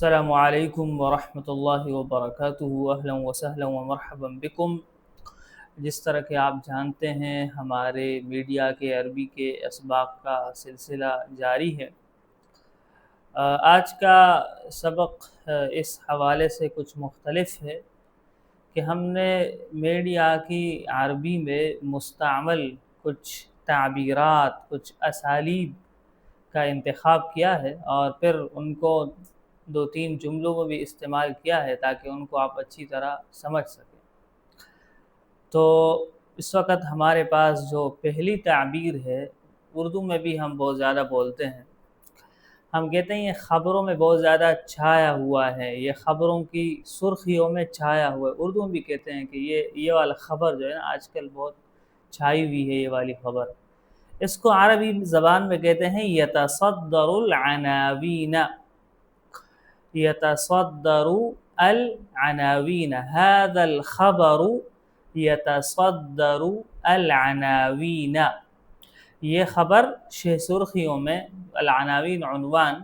السلام علیکم ورحمۃ اللہ وبرکاتہ، اہلا وسہلا ومرحبا بکم جس طرح کہ آپ جانتے ہیں، ہمارے میڈیا کے، عربی کے اسباق کا سلسلہ جاری ہے۔ آج کا سبق اس حوالے سے کچھ مختلف ہے کہ ہم نے میڈیا کی عربی میں مستعمل کچھ تعبیرات، کچھ اسالیب کا انتخاب کیا ہے اور پھر ان کو دو تین جملوں میں بھی استعمال کیا ہے تاکہ ان کو آپ اچھی طرح سمجھ سکیں۔ تو اس وقت ہمارے پاس جو پہلی تعبیر ہے، اردو میں بھی ہم بہت زیادہ بولتے ہیں۔ ہم کہتے ہیں یہ خبروں میں بہت زیادہ چھایا ہوا ہے، یہ خبروں کی سرخیوں میں چھایا ہوا ہے۔ اردو میں بھی کہتے ہیں کہ یہ یہ والا خبر جو ہے نا، آج کل بہت چھائی ہوئی ہے یہ والی خبر۔ اس کو عربی زبان میں کہتے ہیں یتصدر العناوین۔ يتصدر العناوين. هذا الخبر يتصدر العناوين. یہ خبر شہ سرخیوں میں العناوین عنوان،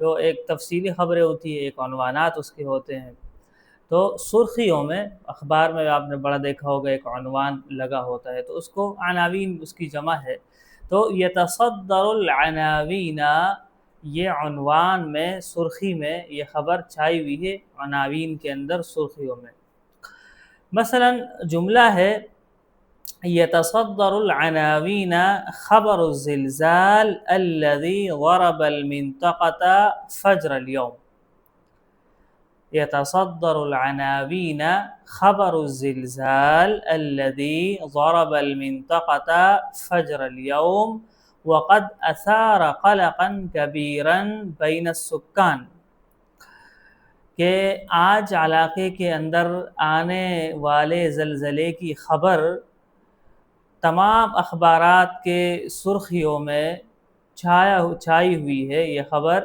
جو ایک تفصیلی خبریں ہوتی ہے ایک عنوانات اس کے ہوتے ہیں۔ تو سرخیوں میں اخبار میں آپ نے بڑا دیکھا ہوگا، ایک عنوان لگا ہوتا ہے۔ تو اس کو عناوین، اس کی جمع ہے۔ تو یتصدر العناوین یہ عنوان میں سرخی میں یہ خبر چھائی ہوئی ہے عناوین کے اندر سرخیوں میں۔ مثلا جملہ ہے يتصدر العناوين خبر الزلزال الذي ضرب المنطقة فجر اليوم يتصدر العناوين خبر الزلزال الذي ضرب المنطقة فجر اليوم وقد اثار قلقا کبیرا بین السکان کہ آج علاقے کے اندر آنے والے زلزلے کی خبر تمام اخبارات کے سرخیوں میں چھایا چھائی ہوئی ہے یہ خبر،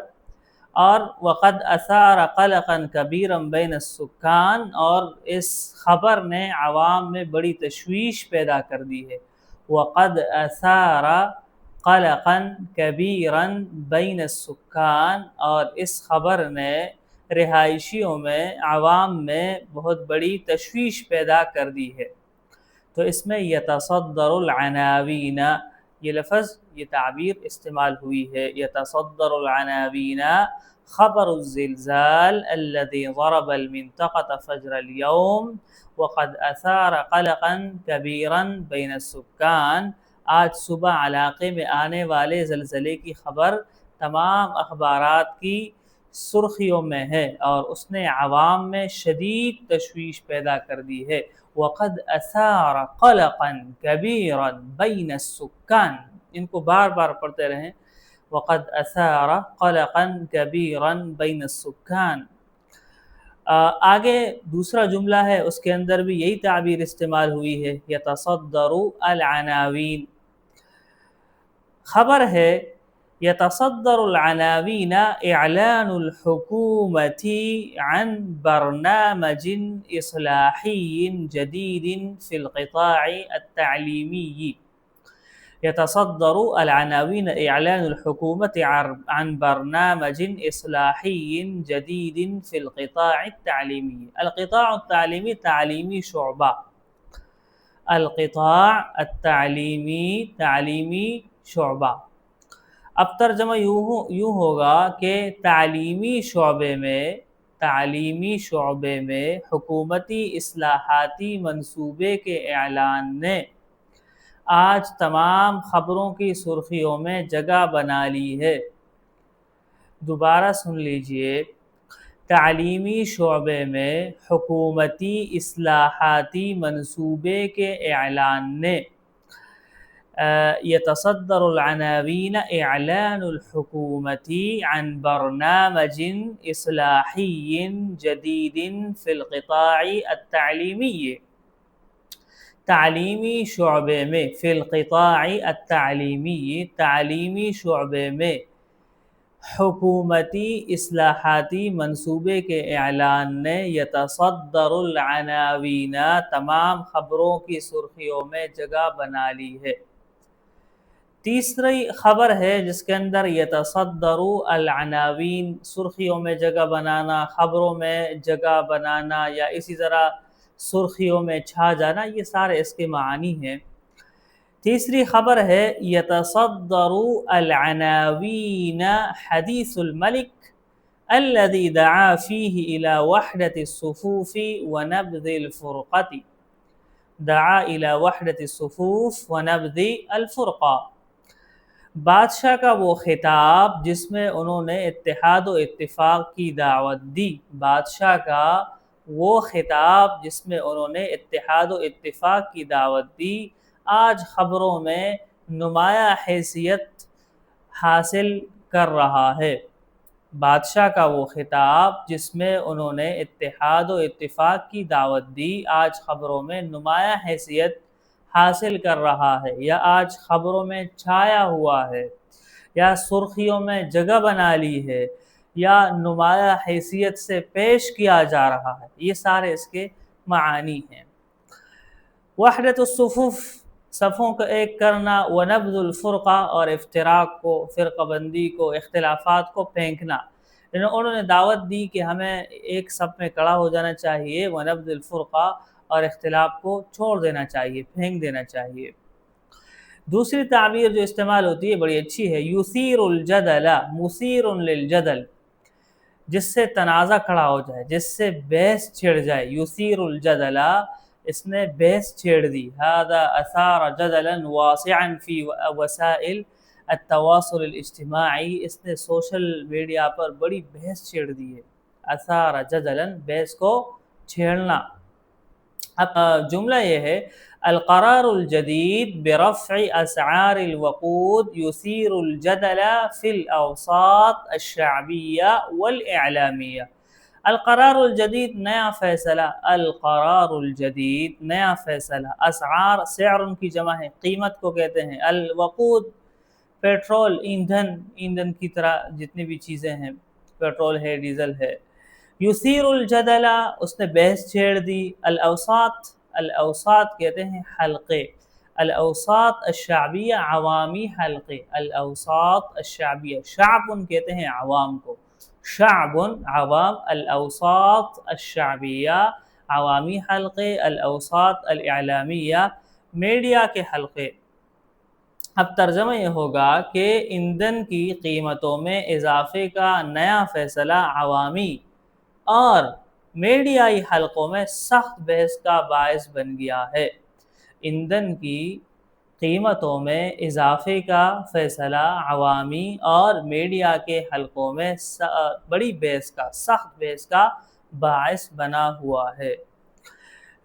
اور وقد اثار قلقا کبیرا بین السکان اور اس خبر نے عوام میں بڑی تشویش پیدا کر دی ہے۔ وقد اثار قلقا کبیرا بین السکان اور اس خبر نے رہائشیوں میں، عوام میں بہت بڑی تشویش پیدا کر دی ہے۔ تو اس میں یتصدر العناوین، یہ لفظ، یہ تعبیر استعمال ہوئی ہے۔ یتصدر العناوین، خبر الزلزال الذي ضرب المنطقة فجر اليوم وقد اثار قلقا كبيرا بين السكان آج صبح علاقے میں آنے والے زلزلے کی خبر تمام اخبارات کی سرخیوں میں ہے اور اس نے عوام میں شدید تشویش پیدا کر دی ہے۔ وقد اثار قلقا كبيرا بين السكان۔ ان کو بار بار پڑھتے رہیں۔ وقد اثار قلقا كبيرا بين السكان۔ آگے دوسرا جملہ ہے، اس کے اندر بھی یہی تعبیر استعمال ہوئی ہے۔ یتصدر العناوین خبر ہے يتصدر العناوين إعلان الحكومة عن برنامج إصلاحي جديد في القطاع التعليمي. يتصدر العناوين إعلان الحكومة عن برنامج إصلاحي جديد في القطاع التعليمي. القطاع التعليمي تعليمي شعبة. القطاع التعليمي تعليمي شعبہ۔ اب ترجمہ یوں یوں ہوگا کہ تعلیمی شعبے میں، تعلیمی شعبے میں حکومتی اصلاحاتی منصوبے کے اعلان نے آج تمام خبروں کی سرخیوں میں جگہ بنا لی ہے۔ دوبارہ سن لیجیے، تعلیمی شعبے میں حکومتی اصلاحاتی منصوبے کے اعلان نے يتصدر العناوين إعلان الحكومة عن برنامج إصلاحي جديد في القطاع التعليمي. تعلیمی شعبے میں فی القطاع التعلیمی تعلیمی شعبے میں حکومتی اصلاحاتی منصوبے کے اعلان نے یتصدر العناوین تمام خبروں کی سرخیوں میں جگہ بنا لی ہے. تیسری خبر ہے جس کے اندر یتصدر العناوین، سرخیوں میں جگہ بنانا، خبروں میں جگہ بنانا یا اسی طرح سرخیوں میں چھا جانا، یہ سارے اس کے معانی ہیں۔ تیسری خبر ہے یتصدر العناوین حدیث الملک الذي دعا فيه الى وحدة الصفوف ونبذ الفرقة۔ دعا الى وحدة الصفوف ونبذ الفرقة۔ بادشاہ کا وہ خطاب جس میں انہوں نے اتحاد و اتفاق کی دعوت دی۔ بادشاہ کا وہ خطاب جس میں انہوں نے اتحاد و اتفاق کی دعوت دی۔ آج خبروں میں نمایاں حیثیت حاصل کر رہا ہے۔ بادشاہ کا وہ خطاب جس میں انہوں نے اتحاد و اتفاق کی دعوت دی۔ آج خبروں میں نمایاں حیثیت حاصل کر رہا ہے، یا آج خبروں میں چھایا ہوا ہے، یا سرخیوں میں جگہ بنا لی ہے، یا نمایاں حیثیت سے پیش کیا جا رہا ہے۔ یہ سارے اس کے معانی ہیں۔ وحدت الصفوف، صفوں کو ایک کرنا و نبض الفرقہ اور افطراک کو، فرقہ بندی کو، اختلافات کو پھینکنا۔ انہوں نے دعوت دی کہ ہمیں ایک صف میں کڑا ہو جانا چاہیے و نبض الفرقہ اور اختلاف کو چھوڑ دینا چاہیے، پھینک دینا چاہیے۔ دوسری تعبیر جو استعمال ہوتی ہے بڑی اچھی ہے یوسیر الجدل مسیر للجدل، جس سے تنازع کھڑا ہو جائے، جس سے بحث چھڑ جائے۔ یوسیر الجدل، اس نے بحث چھیڑ دی۔ هذا اثار جدلا واسعا فی وسائل التواصل الاجتماعی، اس نے سوشل میڈیا پر بڑی بحث چھیڑ دی ہے۔ اثار جدلا، بحث کو چھیڑنا۔ اب جملہ یہ ہے، القرار الجدید برفع اسعار الوقود يثير الجدل في الاوساط الشعبیہ والاعلامیہ۔ القرار الجدید نیا فیصلہ، القرار الجدید نیا فیصلہ۔ اسعار سعر ان کی جمع ہے، قیمت کو کہتے ہیں۔ الوقود، پیٹرول، ایندھن ایندھن کی طرح جتنی بھی چیزیں ہیں، پیٹرول ہے، ڈیزل ہے۔ یثیر الجدلہ اس نے بحث چھیڑ دی۔ الاوساط الاوساط کہتے ہیں حلقے۔ الاوساط الشعبیہ، عوامی حلقے۔ الاوساط الشعبیہ، شعب کہتے ہیں عوام کو۔ شعب، عوام، الاوساط الشعبیہ، عوامی حلقے۔ الاوساط الاعلامیہ، میڈیا کے حلقے۔ اب ترجمہ یہ ہوگا کہ ایندھن کی قیمتوں میں اضافے کا نیا فیصلہ عوامی اور میڈیائی حلقوں میں سخت بحث کا باعث بن گیا ہے۔ ایندھن کی قیمتوں میں اضافے کا فیصلہ عوامی اور میڈیا کے حلقوں میں بڑی بحث کا، سخت بحث کا باعث بنا ہوا ہے۔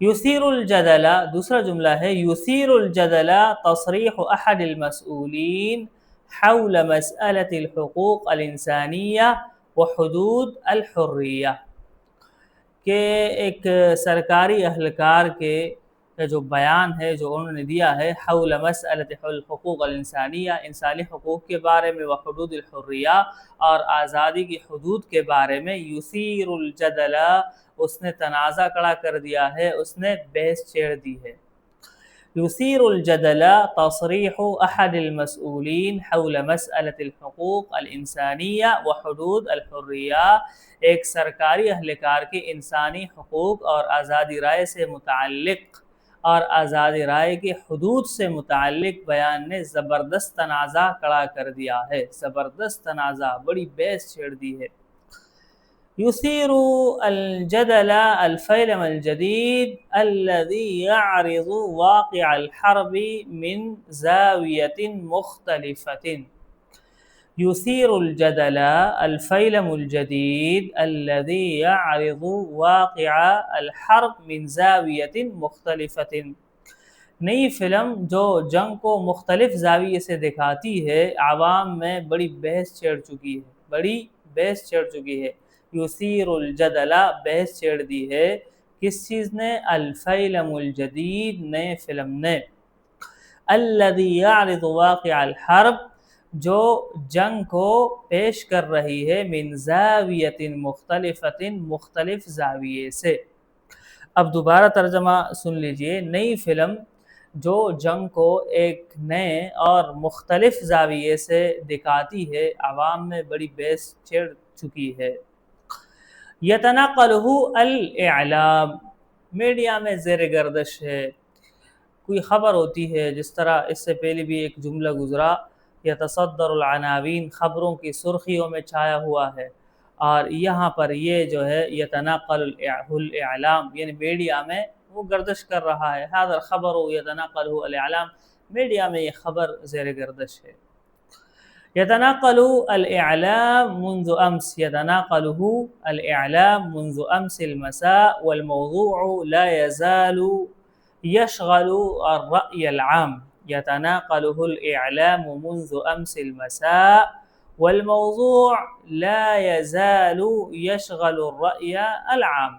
یثیر الجدلہ دوسرا جملہ ہے، یثیر الجدلہ تصریح احد المسئولین حول مسألة الحقوق الانسانیہ وحدود الحریہ۔ کہ ایک سرکاری اہلکار کے جو بیان ہے، جو انہوں نے دیا ہے، حول مسئلت الحقوق الانسانیہ انسانی حقوق کے بارے میں، وحدود الحریہ اور آزادی کی حدود کے بارے میں یثیر الجدلہ اس نے تنازع کڑا کر دیا ہے، اس نے بحث چھیڑ دی ہے۔ یثیر الجدلہ تصریح احد المسئولین حول مسئلت الحقوق الانسانیہ وحدود الحریہ ایک سرکاری اہلکار کے انسانی حقوق اور آزادی رائے سے متعلق، اور آزاد رائے کے حدود سے متعلق بیان نے زبردست تنازع کڑا کر دیا ہے۔ زبردست تنازع بڑی بیس چھیڑ دی ہے۔ يثير الجدل الفيلم الجديد الذي يعرض واقع الحرب من زاوية مختلفة. يثير الجدل الفيلم الجديد الذي يعرض واقع الحرب من زاوية مختلفة. نئی فلم جو جنگ کو مختلف زاویے سے دکھاتی ہے، عوام میں بڑی بحث چھیڑ چکی ہے، بڑی بحث چھیڑ چکی ہے۔ یثیر الجدلہ بحث چھیڑ دی ہے۔ کس چیز نے؟ الفیلم الجدید، نئے فلم نے۔ الذي يعرض واقع الحرب، جو جنگ کو پیش کر رہی ہے من زاویت مختلفت، مختلف زاویے سے۔ اب دوبارہ ترجمہ سن لیجیے۔ نئی فلم جو جنگ کو ایک نئے اور مختلف زاویے سے دکھاتی ہے، عوام میں بڑی بیس چڑھ چکی ہے۔ یتنقلہ الاعلام۔ میڈیا میں زیر گردش ہے۔ کوئی خبر ہوتی ہے جس طرح اس سے پہلے بھی ایک جملہ گزرا یا تصدر العناوین، خبروں کی سرخیوں میں چھایا ہوا ہے۔ اور یہاں پر یہ جو ہے یتنقل الاعلام یعنی میڈیا میں وہ گردش کر رہا ہے۔ حاضر خبر ہو یتنقل الاعلام۔ میڈیا میں یہ خبر زیر گردش ہے۔ يتناقل الإعلام منذ أمس. يتناقله الإعلام منذ أمس المساء والموضوع لا يزال يشغل الرأي العام. يتناقله الإعلام منذ أمس المساء والموضوع لا يزال يشغل الرأي العام.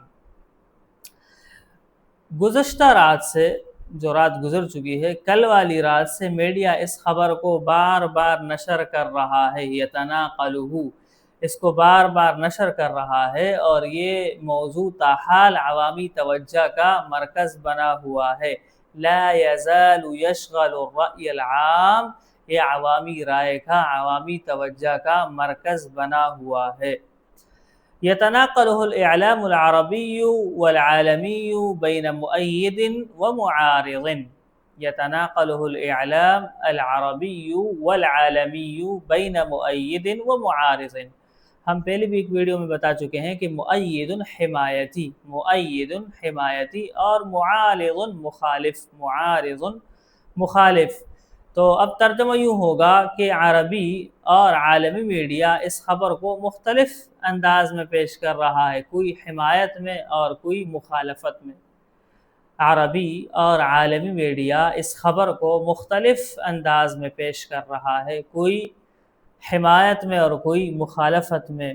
گزشتہ رات سے جو رات گزر چکی ہے، کل والی رات سے میڈیا اس خبر کو بار بار نشر کر رہا ہے۔ یتنا قلو اس کو بار بار نشر کر رہا ہے اور یہ موضوع تاحال عوامی توجہ کا مرکز بنا ہوا ہے۔ لا يزال يشغل الرأي العام۔ یہ عوامی رائے کا، عوامی توجہ کا مرکز بنا ہوا ہے۔ يتناقله الإعلام العربي والعالمي بين مؤيد ومعارض. يتناقله الإعلام العربي والعالمي بين مؤيد ومعارض. ہم پہلے بھی ایک ویڈیو میں بتا چکے ہیں کہ مؤید حمایتی مؤید حمایتی اور معالغ مخالف معارض مخالف. تو اب ترجمہ یوں ہوگا کہ عربی اور عالمی میڈیا اس خبر کو مختلف انداز میں پیش کر رہا ہے، کوئی حمایت میں اور کوئی مخالفت میں۔ عربی اور عالمی میڈیا اس خبر کو مختلف انداز میں پیش کر رہا ہے، کوئی حمایت میں اور کوئی مخالفت میں۔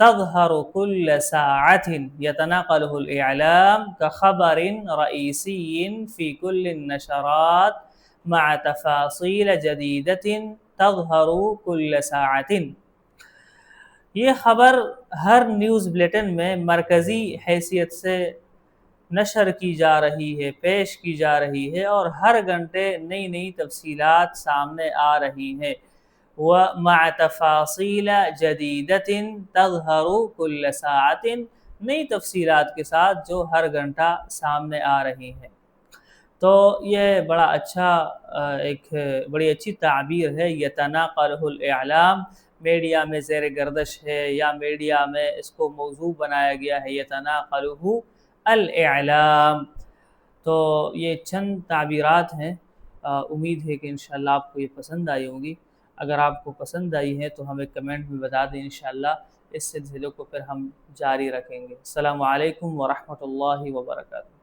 تظهر كل ساعة. يتناقله الإعلام كخبر رئيسي في كل النشرات مع تفاصيل جديدة تظهر كل ساعة. یہ خبر ہر نیوز بلیٹن میں مرکزی حیثیت سے نشر کی جا رہی ہے، پیش کی جا رہی ہے اور ہر گھنٹے نئی نئی تفصیلات سامنے آ رہی ہیں۔ وہ تفاصیل جدیدت تظہر کل ساعت، نئی تفصیلات کے ساتھ جو ہر گھنٹہ سامنے آ رہی ہیں۔ تو یہ بڑا اچھا ایک بڑی اچھی تعبیر ہے، یتناقلہ الاعلام میڈیا میں زیر گردش ہے یا میڈیا میں اس کو موضوع بنایا گیا ہے یہ یتناقلہ الاعلام تو یہ چند تعبیرات ہیں۔ امید ہے کہ انشاءاللہ آپ کو یہ پسند آئی ہوں گی اگر آپ کو پسند آئی ہے تو ہمیں کمنٹ میں بتا دیں انشاءاللہ۔ اس سلسلے کو پھر ہم جاری رکھیں گے۔ السلام علیکم ورحمۃ اللہ وبرکاتہ۔